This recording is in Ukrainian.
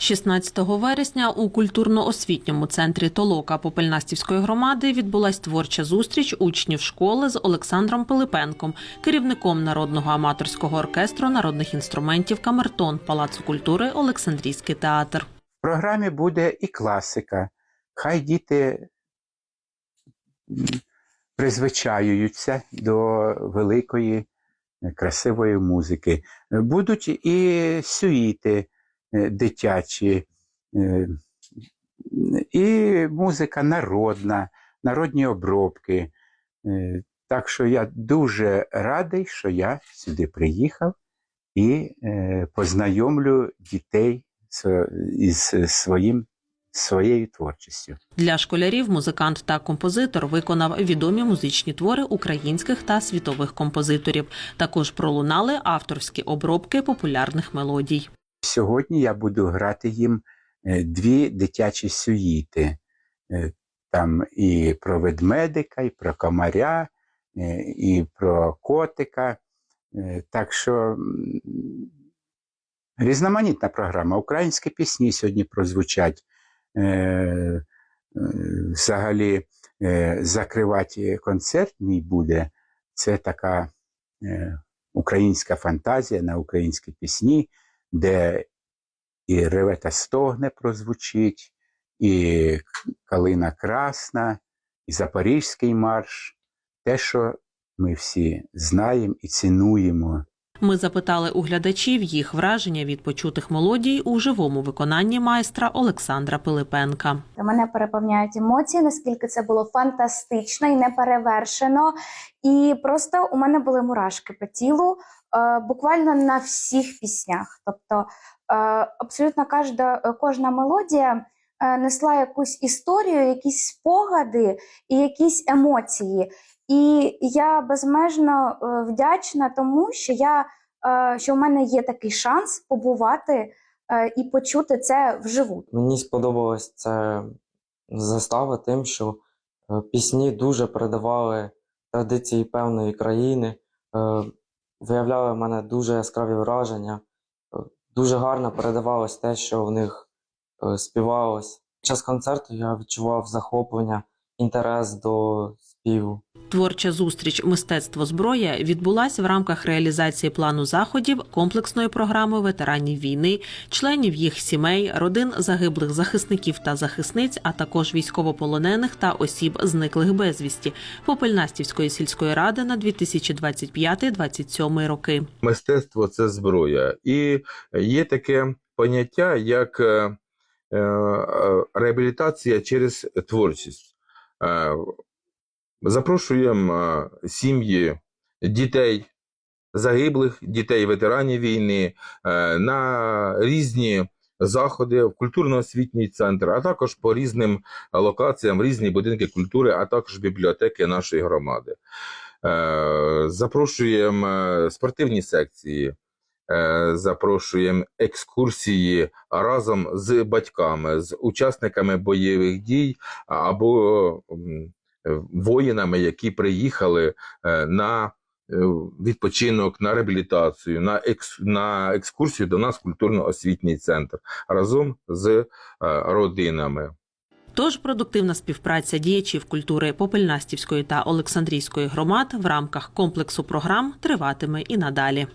16 вересня у культурно-освітньому центрі Толока Попельнастівської громади відбулась творча зустріч учнів школи з Олександром Пилипенком, керівником народного аматорського оркестру народних інструментів Камертон Палацу культури Олександрійський театр. В програмі буде і класика. Хай діти м, призвичаюються до великої красивої музики. Будуть і сюїти дитячі, е, і музика народна, народні обробки. Е, Так що я дуже радий, що я сюди приїхав і е, познайомлю дітей із своїм, своєю творчістю. Для школярів музикант та композитор виконав відомі музичні твори українських та світових композиторів. Також пролунали авторські обробки популярних мелодій. Сьогодні я буду грати їм е, дві дитячі сюїти. Е, Там і про ведмедика, і про комаря, е, і про котика. Так що різноманітна програма. Українські пісні сьогодні прозвучать. Взагалі закривати концерт мій буде. Це така українська фантазія на українські пісні, де і реве та стогне прозвучить, і калина красна, і Запорізький марш. Те, що ми всі знаємо і цінуємо. Ми запитали у глядачів їх враження від почутих мелодій у живому виконанні майстра Олександра Пилипенка. Мене переповняють емоції, наскільки це було фантастично і неперевершено. І просто у мене були мурашки по тілу, буквально на всіх піснях. Тобто е, абсолютно кожна, кожна мелодія е, несла якусь історію, якісь спогади і якісь емоції. І я безмежно е, вдячна тому, що я е, що в мене є такий шанс побувати е, і почути це вживу. Мені сподобалось це застава тим, що е, пісні дуже передавали традиції певної країни, е, виявляли в мене дуже яскраві враження. Дуже гарно передавалось те, що в них е, співалось. Під час концерту я відчував захоплення, інтерес до співу. Творча зустріч Мистецтво зброя відбулася в рамках реалізації плану заходів комплексної програми ветеранів війни, членів їх сімей, родин загиблих захисників та захисниць, а також військовополонених та осіб, зниклих безвісті Попельнастівської сільської ради на 2025-2027 роки. мистецтво це зброя. І є таке поняття, як е, е, реабілітація через творчість. Запрошуємо е, сім'ї дітей загиблих, дітей ветеранів війни е, на різні заходи в культурно-освітній центр, а також по різним локаціям, різні будинки культури, а також бібліотеки нашої громади. Е, Запрошуємо спортивні секції, запрошуємо екскурсії разом з батьками, з учасниками бойових дій або воїнами, які приїхали е, на е, відпочинок, на реабілітацію, на, екс, на екскурсію до нас культурно-освітній центр разом з е, родинами. Тож продуктивна співпраця діячів культури Попельнастівської та Олександрійської громад в рамках комплексу програм триватиме і надалі.